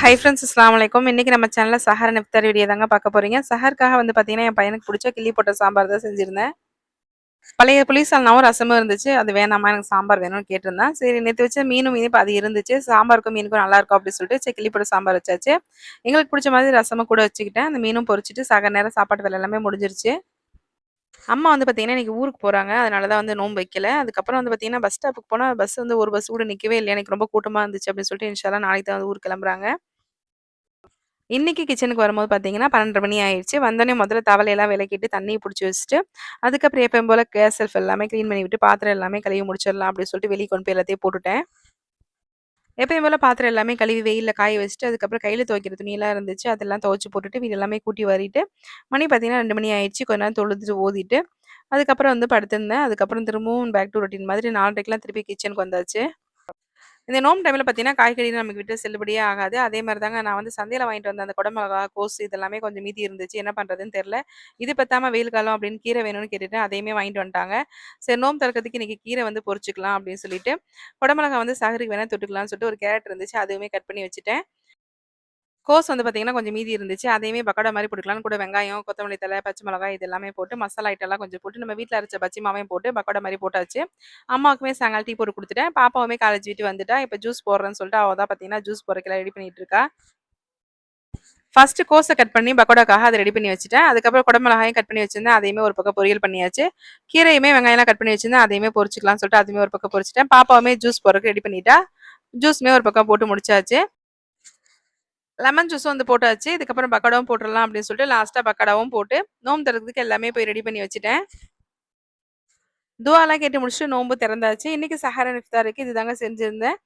Hi friends அஸ்லாம் வலைக்கும் இன்றைக்கி நம்ம சேனலில் சஹர் நிப்தர் வீடியோ தாங்க பார்க்க போகிறீங்க சஹருக்காக வந்து பார்த்தீங்கன்னா என் பையனுக்கு பிடிச்ச கிள்ளி போட்ட சாம்பார் தான் செஞ்சுருந்தேன். பழைய புளிசால்னாவும் ரசமும் இருந்துச்சு. அது வேணாமா எனக்கு சாம்பார் வேணும்னு கேட்டிருந்தேன். சரி நேற்று வச்ச மீனும் மீனும் இப்போ அது இருந்துச்சு. சாம்பாருக்கும் மீனுக்கும் நல்லா இருக்கும் அப்படின்னு சொல்லிட்டு சரி கிள்ளி போட்ட சாம்பார் வச்சாச்சு. எங்களுக்கு பிடிச்ச மாதிரி ரசமும் கூட வச்சுக்கிட்டேன். அந்த மீனும் பொரிச்சிட்டு சக நேரம் சாப்பாடு வேலை எல்லாமே முடிஞ்சிருச்சு. அம்மா வந்து பார்த்தீங்கன்னா இன்றைக்கி ஊருக்கு போகிறாங்க அதனால தான் வந்து நோன்பு வைக்கல. அதுக்கப்புறம் வந்து பார்த்தீங்கன்னா பஸ் ஸ்டாப்புக்கு போனால் பஸ் வந்து ஒரு பஸ் கூட நிற்கவே இல்லை எனக்கு ரொம்ப கூட்டமாக இருந்துச்சு அப்படின்னு சொல்லிட்டு இன்ஷால்லா நாளைக்கு தான் வந்து ஊருக்கு கிளம்புறாங்க. இன்னைக்கு கிச்சனுக்கு வரும்போது பார்த்தீங்கன்னா பன்னெண்டு மணி ஆயிடுச்சு. வந்தோடனே முதல்ல தவலையெல்லாம் விளக்கிட்டு தண்ணியை பிடிச்சி வச்சுட்டு அதுக்கப்புறம் எப்பயும் போல் கேஸ் செல்ஃப் எல்லாமே க்ளீன் பண்ணி விட்டு பாத்திரம் எல்லாமே கழுவி முடிச்சிடலாம் அப்படின்னு சொல்லிட்டு வெளியே கொண்டு போய் எல்லாத்தையும் போட்டுட்டேன். எப்பயும் போல் பாத்திரம் எல்லாமே கழுவி வெயிலில் காய வச்சுட்டு அதுக்கப்புறம் கையில் துவைக்கிற துணியெல்லாம் இருந்துச்சு. அதெல்லாம் துவைச்சி போட்டுட்டு வீடு எல்லாமே கூட்டி வரிட்டு மணி பார்த்தீங்கன்னா ரெண்டு மணி ஆயிடுச்சு. கொஞ்ச நேரம் தொழுதுட்டு ஓதிட்டு அதுக்கப்புறம் வந்து படுத்திருந்தேன். அதுக்கப்புறம் திரும்பவும் பேக் டு ரொட்டீன் மாதிரி நாலரைக்கெலாம் திருப்பி கிச்சனுக்கு வந்தாச்சு. இந்த நோம் டைமில் பார்த்தீங்கன்னா காய்கறி நமக்கு விட்டு செல்லுபடியே ஆகாது. அதே மாதிரி தாங்க நான் வந்து சந்தையில் வாங்கிட்டு வந்த அந்த குடமிளகா கோஸ் இதெல்லாமே கொஞ்சம் மீதி இருந்துச்சு. என்ன பண்ணுறதுன்னு தெரில இது பற்றாமல் வெயில் காலம் அப்படின்னு கீரை வேணும்னு கேட்டுட்டு அதையுமே வாங்கிட்டு வந்துட்டாங்க. சரி நோம் திறக்கிறதுக்கு இன்றைக்கி கீரை வந்து பொறிச்சிக்கலாம் அப்படின்னு சொல்லிட்டு குடமிளகா வந்து சகருக்கு வேணால் தொட்டுக்கலாம்னு சொல்லிட்டு ஒரு கேரட் இருந்துச்சு. அதுவுமே கட் பண்ணி வச்சுட்டேன். கோஸ் வந்து பார்த்தீங்கன்னா கொஞ்சம் மீதி இருந்துச்சு. அதையுமே பக்கோடா மாதிரி போட்டுக்கலாம் கூட வெங்காயம் கொத்தமல்லி தலை பச்சை மிளகாய் இது எல்லாமே போட்டு மசாலா ஐட்டெல்லாம் கொஞ்சம் போட்டு நம்ம வீட்டில் அரைச்ச பச்சை மாவையும் போட்டு பக்கோடா மாதிரி போட்டாச்சு. அம்மாவுக்குமே சாயங்காலம் டீ போட்டு கொடுத்துட்டேன். பாப்பாவுமே காலேஜ் விட்டு வந்துட்டா. இப்போ ஜூஸ் போடுறேன்னு சொல்லிட்டு அவள் தான் பார்த்தீங்கன்னா ஜூஸ் போடுறக்கெல்லாம் ரெடி பண்ணிட்டு இருக்கா. ஃபர்ஸ்ட் கோஸை கட் பண்ணி பக்கோடாக்காக அதை ரெடி பண்ணி வச்சுட்டேன். அதுக்கப்புறம் குடமிளகாயும் கட் பண்ணி வச்சிருந்தேன். அதையுமே ஒரு பக்கம் பொரியல் பண்ணியாச்சு. கீரையுமே வெங்காயம்லாம் கட் பண்ணி வச்சிருந்தேன். அதையுமே பொரிச்சிக்கலாம்னு சொல்லிட்டு அதுவுமே ஒரு பக்கம் பொரிச்சிட்டேன். பாப்பாவுமே ஜூஸ் போடுறதுக்கு ரெடி பண்ணிட்டா. ஜூஸுமே ஒரு பக்கம் போட்டு முடிச்சாச்சு. லெமன் ஜூஸும் வந்து போட்டாச்சு. இதுக்கப்புறம் பக்கடாவும் போட்டுடலாம் அப்படின்னு சொல்லிட்டு லாஸ்ட்டாக பக்கடாவும் போட்டு நோம்பு திறக்கிறதுக்கு எல்லாமே போய் ரெடி பண்ணி வச்சுட்டேன். துவாலாம் கேட்டு முடிச்சுட்டு நோம்பு திறந்தாச்சு. இன்னைக்கு சஹரன் இஃப்தாருக்கு இதுதாங்க செஞ்சிருந்தேன்.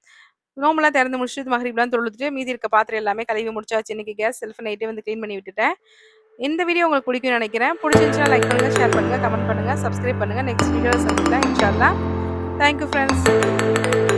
நோம்புலாம் திறந்து முடிச்சுட்டு மகரிப்லாம் தொழுதுட்டு மீதி இருக்க பாத்திரம் எல்லாமே கழுவி முடிச்சாச்சு. இன்னைக்கு கேஸ் செல்ஃப் நைட்டே வந்து க்ளீன் பண்ணி விட்டுட்டேன். இந்த வீடியோ உங்களுக்கு பிடிக்கும்னு நினைக்கிறேன். பிடிச்சிருந்துச்சுன்னா லைக் பண்ணுங்கள் ஷேர் பண்ணுங்கள் கமெண்ட் பண்ணுங்கள் சப்ஸ்கிரைப் பண்ணுங்கள் நெக்ஸ்ட் வீடியோவில் சந்திக்கலாம் இன்ஷால்லாம் தேங்க்யூ ஃப்ரெண்ட்ஸ்